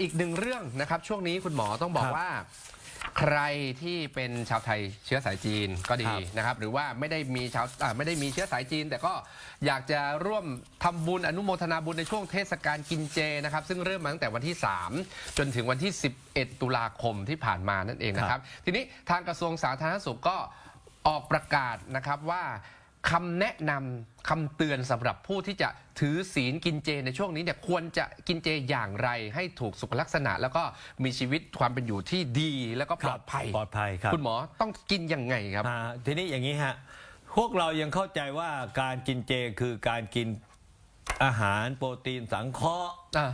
อีกหนึ่งเรื่องนะครับ ช่วงนี้คุณหมอต้องบอกครับว่า ใครที่เป็นชาวไทยเชื้อสายจีนก็ดีครับนะครับ หรือว่าไม่ได้มีชาวอ่าไม่ได้มีเชื้อสายจีน แต่ก็อยากจะร่วมทำบุญอนุโมทนาบุญในช่วงเทศกาลกินเจนะครับ ซึ่งเริ่มมาตั้งแต่วันที่ 3 จนถึงวันที่ 11 ตุลาคมที่ผ่านมานั่นเองนะครับ ทีนี้ทางกระทรวงสาธารณสุขก็ ออกประกาศนะครับว่า คำแนะนำคำเตือนสำหรับผู้ที่จะถือศีลกินเจในช่วงนี้เนี่ยควรจะกินเจอย่างไรให้ถูกสุขลักษณะ แล้วก็มีชีวิตความเป็นอยู่ที่ดีแล้วก็ปลอดภัย ปลอดภัยครับคุณหมอต้องกินยังไงครับ อ่าทีนี้อย่างนี้ฮะพวกเรายังเข้าใจว่าการกินเจคือการกินอาหารโปรตีนสังเคราะห์ อ่า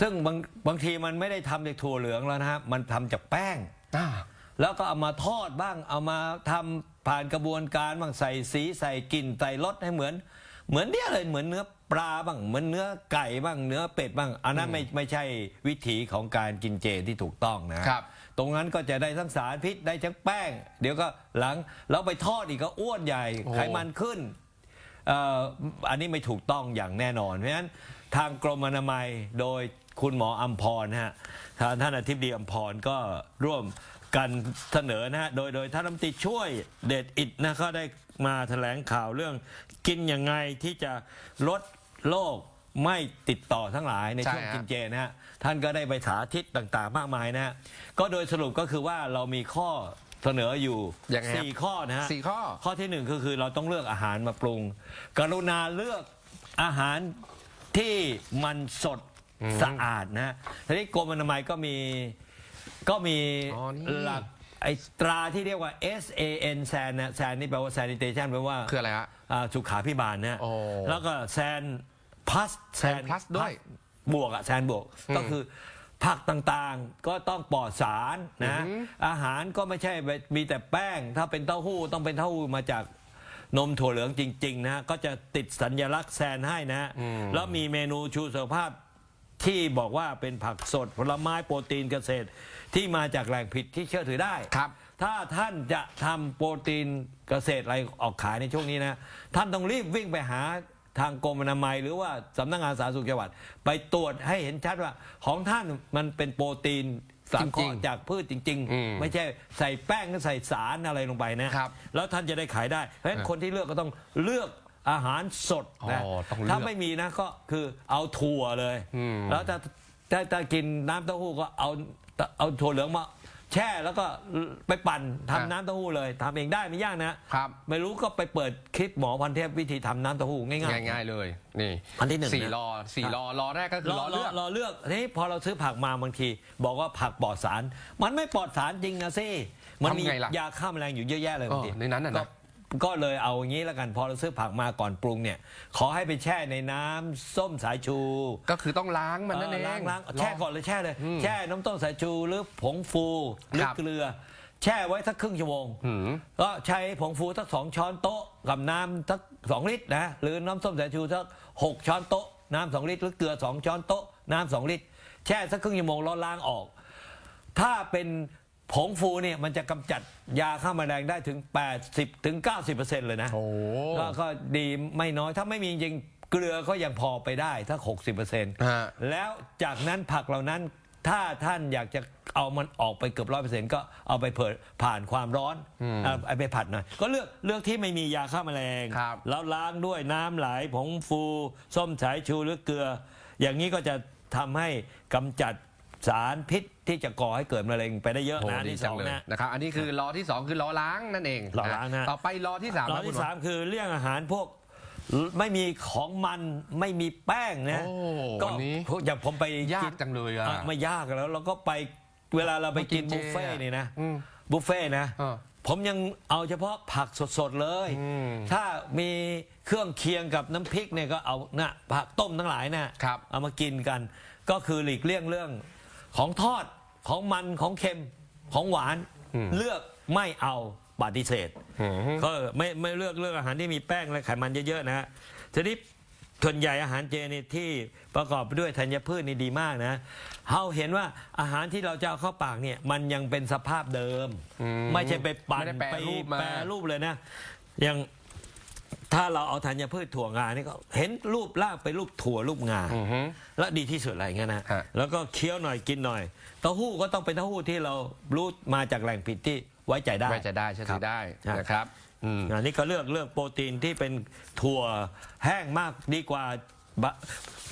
ซึ่งบางบางทีมันไม่ได้ทำจากถั่วเหลืองแล้วนะฮะมันทำจากแป้ง อ่า แล้วก็เอามาทอดบ้างเอามาทำ ผ่านกระบวนการบ้างใส่สีใส่กลิ่นใส่รสให้เหมือน เหมือนเนี่ยเลยเหมือนเนื้อปลาบ้างเหมือนเนื้อไก่บ้างเนื้อเป็ดบ้าง อันนั้นไม่ไม่ใช่วิถีของการกินเจที่ถูกต้องนะครับตรงนั้นก็จะได้ทั้งสารพิษได้ทั้งแป้ง เดี๋ยวก็หลังแล้วไปทอดอีกก็อ้วนใหญ่โอ้ไขมันขึ้นเอ่ออันนี้ไม่ถูกต้องอย่างแน่นอน เพราะฉะนั้นทางกรมอนามัยโดยคุณหมออัมพรนะฮะทางท่านอธิบดีอัมพรก็ร่วม กันเสนอนะฮะโดยโดยท่านรัฐมนตรีช่วยเดชอิดนะก็ได้มาแถลงข่าวเรื่องกินยังไงที่จะลดโรคไม่ติดต่อทั้งหลายในใช่ช่วงฮะ กินเจนะฮะท่านก็ได้ไปสาธิตต่างๆ มากมายนะฮะก็โดยสรุปก็คือว่าเรามีข้อเสนออยู่ยังไงครับ สี่ข้อนะฮะ สี่ข้อ ข้อที่หนึ่งก็คือเราต้องเลือกอาหารมาปรุง กรุณาเลือกอาหารที่มันสดอืมสะอาดนะฮะทีนี้กรมอนามัยก็มี ก็มีอ๋อนี่ หลักไอ้ตราที่เรียกว่า S A N แซนนะแซนนี่แปลว่า sanitation แปลว่าคืออะไรฮะ อ่าสุขาพิบาลนะโอ้แล้วก็แซนพัสแซน plus ด้วย บวกอะแซนบวกอืมก็คือผักต่างๆก็ต้องปลอดสารนะอือหืออาหารก็ไม่ใช่มีแต่แป้ง ถ้าเป็นเต้าหู้ต้องเป็นเต้าหู้มาจากนมถั่วเหลืองจริง ๆ นะฮะก็จะติดสัญลักษณ์แซนให้นะฮะอืมแล้วมีเมนูชูสุขภาพ ที่บอกว่าเป็นผักสดผลไม้โปรตีนเกษตร ที่มาจากแหล่งผิดที่เชื่อถือได้ครับ ถ้าท่านจะทำโปรตีนเกษตรอะไรออกขายในช่วงนี้นะ ท่านต้องรีบวิ่งไปหาทางกรมอนามัย หรือว่าสำนักงานสาธารณสุขจังหวัด ไปตรวจให้เห็นชัดว่า ของท่านมันเป็นโปรตีนสังเคราะห์จากพืชจริง อืมๆ ไม่ใช่ใส่แป้งหรือใส่สารอะไรลงไปนะครับ แล้วท่านจะได้ขายได้เพราะฉะนั้นเออคนที่เลือกก็ต้องเลือก อาหารสดนะอ๋อต้องเลือกถ้าไม่มีนะก็คือเอาถั่วเลย อืม แล้วถ้าถ้าถ้ากินน้ำเต้าหู้ก็เอาเอาถั่วเหลืองมา แช่แล้วก็ไปปั่นทำน้ำเต้าหู้เลยทำเองได้ไม่ยากนะ ครับ ไม่รู้ก็ไปเปิดคลิปหมอพันเทพวิธีทำน้ำเต้าหู้ง่ายๆ ง่ายๆเลย นี่อันที่หนึ่งสี่นะ รอสี่รอรอแรกก็คือรรออรเลืออกรอเลือกทีนี้พอเราซื้อผักมาบางที บอกว่าผักปลอดสาร มันไม่ปลอดสารจริงนะสิมันมีทำไงล่ะยาฆ่าแมลงอยู่เยอะแยะเลยบางทีเออในนั้นน่ะนะ ก็ก็เลยเอาอย่างนี้แล้วกันพอเราซื้อผักมาก่อนปรุงเนี่ย ขอให้ไปแช่ในน้ำส้มสายชูก็คือต้องล้างมันนั่นเอง ล้างล้างแช่ก่อนเลยแช่เลยอืมแช่น้ำต้มสายชูหรือผงฟูหรือครับ เกลือ แช่ไว้สักครึ่งชั่วโมง หืม ก็ใช้ผงฟูสักสองช้อนโต๊ะกับน้ำสักสองลิตรนะหรือน้ำส้มสายชูสักหกช้อนโต๊ะน้ำสองลิตรหรือเกลือสองช้อนโต๊ะน้ำสองลิตร แช่สักครึ่งชั่วโมงแล้วล้างออก ถ้าเป็น ผงฟูเนี่ยมันจะกำจัดยาฆ่าแมลงได้ถึง 80ถึง90%เลยนะ โอ้ก็ก็ดีไม่น้อยถ้าไม่มีจริงเกลือก็ยังพอไปได้ถ้า60%ฮะแล้วจากนั้นผักเหล่านั้นถ้าท่านอยากจะเอามันออกไปเกือบร้อยเปอร์เซ็นต์ก็เอาไปเผยผ่านความร้อนอืมเอาเอาไปผัดหน่อย ก็เลือกเลือกที่ไม่มียาฆ่าแมลง ครับ แล้วล้างด้วยน้ำไหลผงฟู ส้มสายชูหรือเกลือ อย่างนี้ก็จะทำให้กำจัด สารพิษที่จะก่อให้เกิดมะเร็งไปได้เยอะโหนะดีที่สจังองเลยนะ นะครับ อันนี้คือรอที่สองคือรอล้างนั่นเองรอล้างนะ ต่อไปรอที่สามรอนะคุที่ณหมอสามคือเลี่ยงอาหารพวกไม่มีของมันไม่มีแป้งนะ โอ้ก็วันนี้พวกอย่างผมไปยากกินจังเลยอะอะไม่ยากแล้วเราก็ไปเวลาเราไปกินมากินเจบุฟเฟ่ต์นี่นะอืมบุฟเฟ่ต์นะเออผมยังเอาเฉพาะผักสดๆเลย อืม ถ้ามีเครื่องเคียงกับน้ำพริกเนี่ยก็เอานะผักต้มทั้งหลายนะครับ เอามากินกัน ก็คือหลีกเลี่ยงเรื่อง ของทอดของมันของเค็มของหวานอืมเลือกไม่เอาปฏิเสธอืมก็ไม่ไม่เลือกเลือกอาหารที่มีแป้งและไขมันเยอะๆนะฮะทีนี้ส่วนใหญ่อาหารเจนี่ที่ประกอบไปด้วยธัญพืชนี่ดีมากนะเราเห็นว่าอาหารที่เราจะเอาเข้าปากเนี่ยมันยังเป็นสภาพเดิมอืมไม่ใช่ไปปั่นไม่ได้แปรรูปมาแปรรูปเลยนะอย่าง ถ้าเราเอาธัญพืชถั่วงานี่ก็เห็นรูปร่างเป็นรูปถั่วรูปงา อือฮึ และดีที่สุดอะไรอย่างเงี้ยนะ ฮะ แล้วก็เคี้ยวหน่อยกินหน่อย เต้าหู้ก็ต้องเป็นเต้าหู้ที่เรารู้มาจากแหล่งผิดที่ไว้ใจได้ ไว้ใจได้เชื่อถือได้ครับ นะครับอืม อันนี้ก็เลือกเลือกโปรตีนที่เป็นถั่วแห้งมากดีกว่าบะ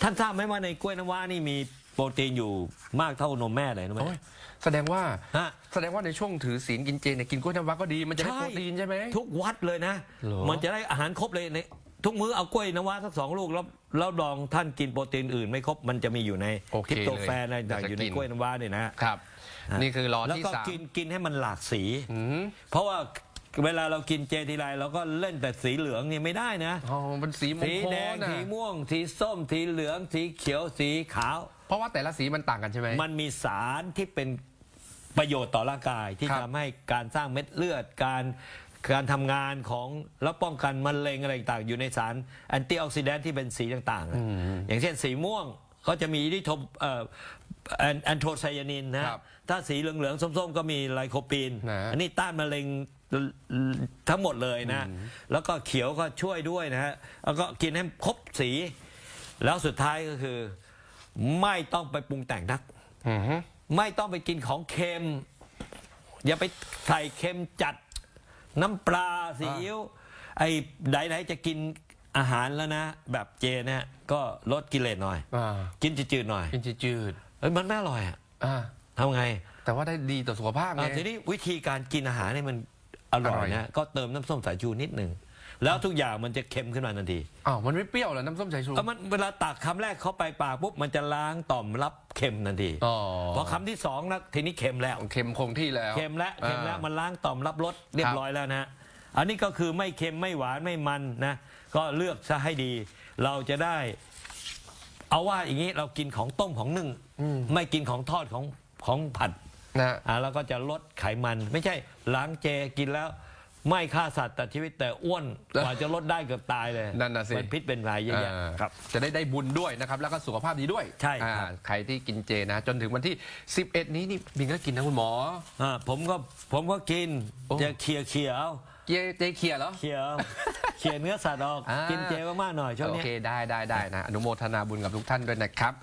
ท่านทราบไหมว่าในกล้วยน้ำว้านี่มี โปรตีนอยู่มากเท่านมแม่เลยรู้ไหมโอ้ยแสดงว่าฮะ แสดงว่าในช่วงถือศีลกินเจเนี่ยกินกล้วยน้ำว้าก็ดีมันจะได้ใช่โปรตีนใช่ไหม ทุกวัดเลยนะ เหรอ มันจะได้อาหารครบเลยในทุกมื้อเอากล้วยน้ำว้าสักสองลูกแล้วแล้วลองท่านกินโปรตีนอื่นไม่ครบมันจะมีอยู่ในโอเคทิปโตแฟนเลยอะไรต่างๆจะอยู่ในกิน กล้วยน้ำว้าเนี่ยนะ ครับ นี่คือรอแล้วที่ก็สามกินกินให้มันหลากสี อืม เพราะว่า เวลาเรากินเจทีไรเราก็เล่นแต่สีเหลืองนี่ไม่ได้นะ อ๋อมันสีมงสีคลแดงนะสีม่วง สีส้ม สีเหลือง สีเขียวสีขาว เพราะว่าแต่ละสีมันต่างกันใช่ไหม มันมีสารที่เป็นประโยชน์ต่อร่างกายที่ครับทำให้การสร้างเม็ดเลือดการการทำงานของแล้วป้องกันมะเร็งอะไรต่างๆอยู่ในสารแอนตี้ออกซิแดนต์ที่เป็นสีต่างๆอะอย่างเช่นสีม่วงเขาจะมีอิริโทเอ่อแอนแอนโทไซยานินนะครับ ถ้าสีเหลืองๆส้มๆ ก็มีไลโคปีน นะ อันนี้ต้านมะเร็งทั้งหมดเลยนะ แล้วก็เขียวก็ช่วยด้วยนะฮะแล้วก็กินให้ครบสี แล้วสุดท้ายก็คือ ไม่ต้องไปปรุงแต่งนัก อือฮึไม่ต้องไปกินของเค็ม อย่าไปใส่เค็มจัดน้ำปลาซีอิ๊วไอ้ไหนๆจะกินอาหารแล้วนะ แบบเจนะฮะก็ลดกิเลสหน่อย อ่ากินจืดๆหน่อย กินจืดเอ้ยมันไม่อร่อยอะๆอ่า ทำไงแต่ว่าได้ดีต่อสุขภาพไง อะทีนี้วิธีการกินอาหารเนี่ยมันอร่ออร่ยอย นะก็เติมน้ำส้มสายชูนิดหนึ่งแล้วทุกอย่างมันจะเค็มขึ้นมาทันทีอ้าวมันไม่เปรี้ยวเหรอน้ำส้มสายชูเอามันเวลาตักคำแรกเข้าไปปากปุ๊บมันจะล้างต่อมรับเค็มทันทีอ๋อพอคำที่สองนะทีนี้เค็มแล้ว เค็มคงที่แล้ว เค็มแล้วเค็มแล้วอ่ามันล้างต่อมรับรสเรียบร้อยแล้วนะอันนี้ก็คือไม่เค็มไม่หวานไม่มันนะก็เลือกซะให้ดี เราจะได้ เอาว่าอย่างนี้เรากินของต้มของนึ่งไม่กินของทอดของ ของผัดนะอ่าแล้วก็จะลดไขมัน ไม่ใช่ล้างเจกินแล้ว ไม่ฆ่าสัตว์แต่ชีวิตแต่อ้วนกว่าจะลดได้เกือบตายเลยนั่นน่ะสิเป็นพิษเป็นภัยเยอะแยะอ่าครับ จะได้ได้บุญด้วยนะครับ แล้วก็สุขภาพดีด้วยใช่ครับ อ่าใครที่กินเจนะ จนถึงวันที่ 11 นี้นี่บินก็กินนะคุณหมอ อ่าผมก็ผมก็กินโอ้ จะเคลียร์เคลียร์เอาเจเจเขียร์เหรอ เคลียร์เอาเคลียร์เนื้อสัตว์ออกอ่ากิ กินเจมากๆหน่อยช่วงโอนี้ เคได้ได้ได้นะอนุโมทนาบุญกับทุกท่านด้วยนะครับ